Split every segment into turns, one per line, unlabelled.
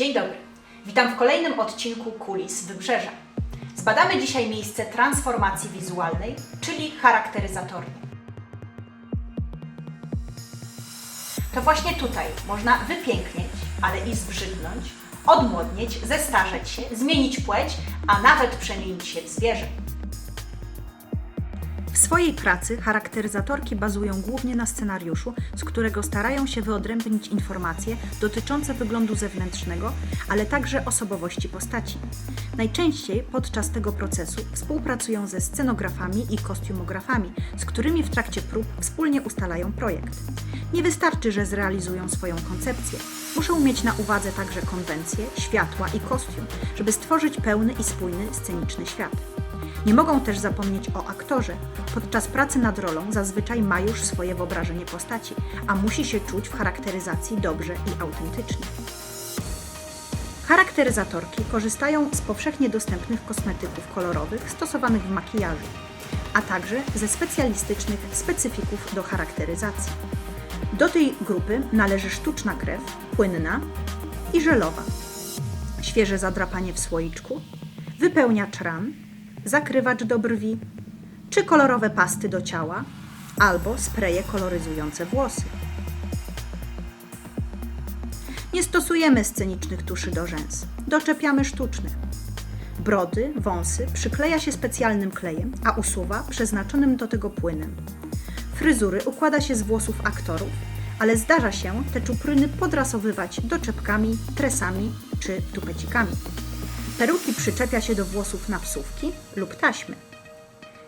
Dzień dobry. Witam w kolejnym odcinku Kulis Wybrzeża. Zbadamy dzisiaj miejsce transformacji wizualnej, czyli charakteryzatorni. To właśnie tutaj można wypięknieć, ale i zbrzydnąć, odmłodnieć, zestarzeć się, zmienić płeć, a nawet przemienić się w zwierzę. Swojej pracy charakteryzatorki bazują głównie na scenariuszu, z którego starają się wyodrębnić informacje dotyczące wyglądu zewnętrznego, ale także osobowości postaci. Najczęściej podczas tego procesu współpracują ze scenografami i kostiumografami, z którymi w trakcie prób wspólnie ustalają projekt. Nie wystarczy, że zrealizują swoją koncepcję. Muszą mieć na uwadze także konwencje, światła i kostium, żeby stworzyć pełny i spójny sceniczny świat. Nie mogą też zapomnieć o aktorze. Podczas pracy nad rolą zazwyczaj ma już swoje wyobrażenie postaci, a musi się czuć w charakteryzacji dobrze i autentycznie. Charakteryzatorki korzystają z powszechnie dostępnych kosmetyków kolorowych stosowanych w makijażu, a także ze specjalistycznych specyfików do charakteryzacji. Do tej grupy należy sztuczna krew, płynna i żelowa, świeże zadrapanie w słoiczku, wypełniacz ran, zakrywacz do brwi, czy kolorowe pasty do ciała, albo spreje koloryzujące włosy. Nie stosujemy scenicznych tuszy do rzęs, doczepiamy sztuczne. Brody, wąsy przykleja się specjalnym klejem, a usuwa przeznaczonym do tego płynem. Fryzury układa się z włosów aktorów, ale zdarza się te czupryny podrasowywać doczepkami, tresami czy tupecikami. Peruki przyczepia się do włosów na wsówki lub taśmy.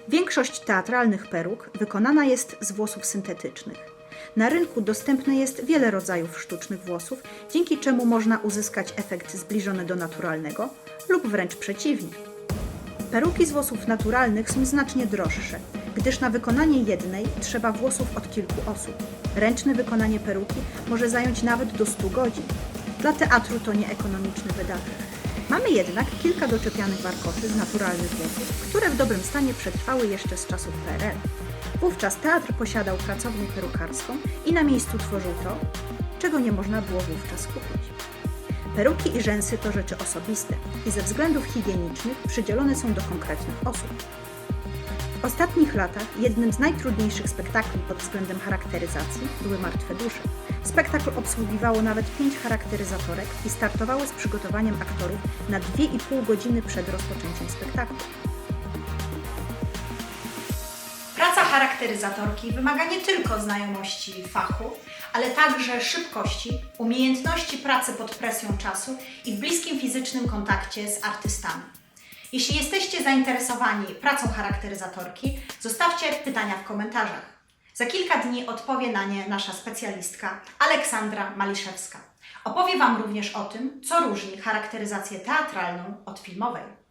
Większość teatralnych peruk wykonana jest z włosów syntetycznych. Na rynku dostępne jest wiele rodzajów sztucznych włosów, dzięki czemu można uzyskać efekt zbliżony do naturalnego lub wręcz przeciwnie. Peruki z włosów naturalnych są znacznie droższe, gdyż na wykonanie jednej trzeba włosów od kilku osób. Ręczne wykonanie peruki może zająć nawet do 100 godzin. Dla teatru to nieekonomiczny wydatek. Mamy jednak kilka doczepianych warkoczy z naturalnych włosów, które w dobrym stanie przetrwały jeszcze z czasów PRL. Wówczas teatr posiadał pracownię perukarską i na miejscu tworzył to, czego nie można było wówczas kupić. Peruki i rzęsy to rzeczy osobiste i ze względów higienicznych przydzielone są do konkretnych osób. W ostatnich latach jednym z najtrudniejszych spektakli pod względem charakteryzacji były Martwe Dusze. Spektakl obsługiwało nawet pięć charakteryzatorek i startowały z przygotowaniem aktorów na 2,5 godziny przed rozpoczęciem spektaklu. Praca charakteryzatorki wymaga nie tylko znajomości fachu, ale także szybkości, umiejętności pracy pod presją czasu i w bliskim fizycznym kontakcie z artystami. Jeśli jesteście zainteresowani pracą charakteryzatorki, zostawcie pytania w komentarzach. Za kilka dni odpowie na nie nasza specjalistka Aleksandra Maliszewska. Opowie Wam również o tym, co różni charakteryzację teatralną od filmowej.